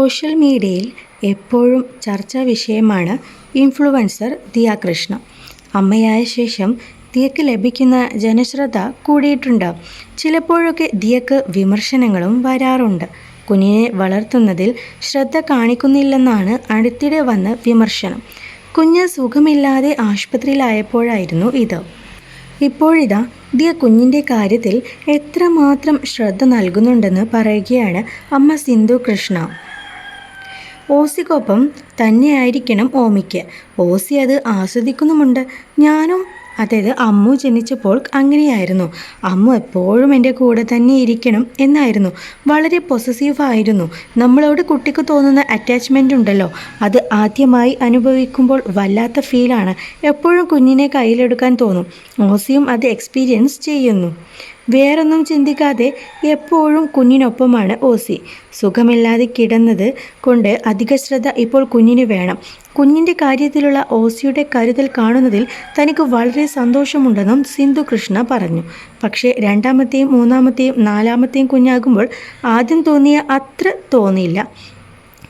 Social മീഡിയയിൽ എപ്പോഴും ചർച്ചാ വിഷയമാണ് ഇൻഫ്ലുവൻസർ ദിയ കൃഷ്ണ. അമ്മയായ ശേഷം ദിയക്ക് ലഭിക്കുന്ന ജനശ്രദ്ധ കൂടിയിട്ടുണ്ട്. ചിലപ്പോഴൊക്കെ ദിയക്ക് വിമർശനങ്ങളും വരാറുണ്ട്. കുഞ്ഞിനെ വളർത്തുന്നതിൽ ശ്രദ്ധ കാണിക്കുന്നില്ലെന്നാണ് അടുത്തിടെ വന്ന വിമർശനം. കുഞ്ഞ് സുഖമില്ലാതെ ആശുപത്രിയിലായപ്പോഴായിരുന്നു ഇത്. ഇപ്പോഴിതാ ദിയ കുഞ്ഞിന്റെ കാര്യത്തിൽ എത്രമാത്രം ശ്രദ്ധ നൽകുന്നുണ്ടെന്ന് പറയുകയാണ് അമ്മ സിന്ധു കൃഷ്ണ. ഓസിക്കൊപ്പം തന്നെയായിരിക്കണം ഓമിക്ക്. ഓസി അത് ആസ്വദിക്കുന്നുമുണ്ട്. ഞാനും അതായത് അമ്മു ജനിച്ചപ്പോൾ അങ്ങനെയായിരുന്നു. അമ്മു എപ്പോഴും എന്റെ കൂടെ തന്നെ ഇരിക്കണം എന്നായിരുന്നു. വളരെ പൊസസീവ് ആയിരുന്നു. നമ്മളോട് കുട്ടിക്ക് തോന്നുന്ന അറ്റാച്ച്മെന്റ് ഉണ്ടല്ലോ. അത് ആദ്യമായി അനുഭവിക്കുമ്പോൾ വല്ലാത്ത ഫീലാണ് എപ്പോഴും കുഞ്ഞിനെ കയ്യിലെടുക്കാൻ തോന്നും. ഓസിയും അത് എക്സ്പീരിയൻസ് ചെയ്യുന്നു. വേറൊന്നും ചിന്തിക്കാതെ എപ്പോഴും കുഞ്ഞിനൊപ്പമാണ് ഓസി. സുഖമില്ലാതെ കിടന്നത് കൊണ്ട് അധിക ശ്രദ്ധ ഇപ്പോൾ കുഞ്ഞിന് വേണം. കുഞ്ഞിന്റെ കാര്യത്തിലുള്ള ഓസിയുടെ കരുതൽ കാണുന്നതിൽ തനിക്ക് വളരെ സന്തോഷമുണ്ടെന്നും സിന്ധു കൃഷ്ണ പറഞ്ഞു. പക്ഷേ രണ്ടാമത്തെയും മൂന്നാമത്തെയും നാലാമത്തെയും കുഞ്ഞാകുമ്പോൾ ആദ്യം തോന്നിയ അത്ര തോന്നിയില്ല.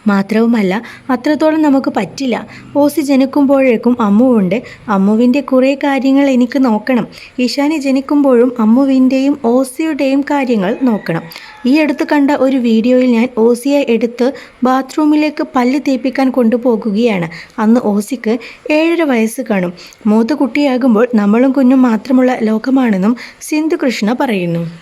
മാത്രവുമല്ല അത്രത്തോളം നമുക്ക് പറ്റില്ല. ഓസി ജനിക്കുമ്പോഴേക്കും അമ്മുവുണ്ട്. അമ്മുവിന്റെ കുറേ കാര്യങ്ങൾ എനിക്ക് നോക്കണം. ഇഷാനി ജനിക്കുമ്പോഴും അമ്മുവിന്റെയും ഓസിയുടെയും കാര്യങ്ങൾ നോക്കണം. ഈ അടുത്ത് കണ്ട ഒരു വീഡിയോയിൽ ഞാൻ ഓസിയെ എടുത്ത് ബാത്റൂമിലേക്ക് പല്ല് തേപ്പിക്കാൻ കൊണ്ടുപോകുകയാണ്. അന്ന് ഓസിക്ക് ഏഴര വയസ്സ് കാണും. മൂത്ത കുട്ടിയാകുമ്പോൾ നമ്മളും കുഞ്ഞും മാത്രമുള്ള ലോകമാണെന്നും സിന്ധു കൃഷ്ണ പറയുന്നു.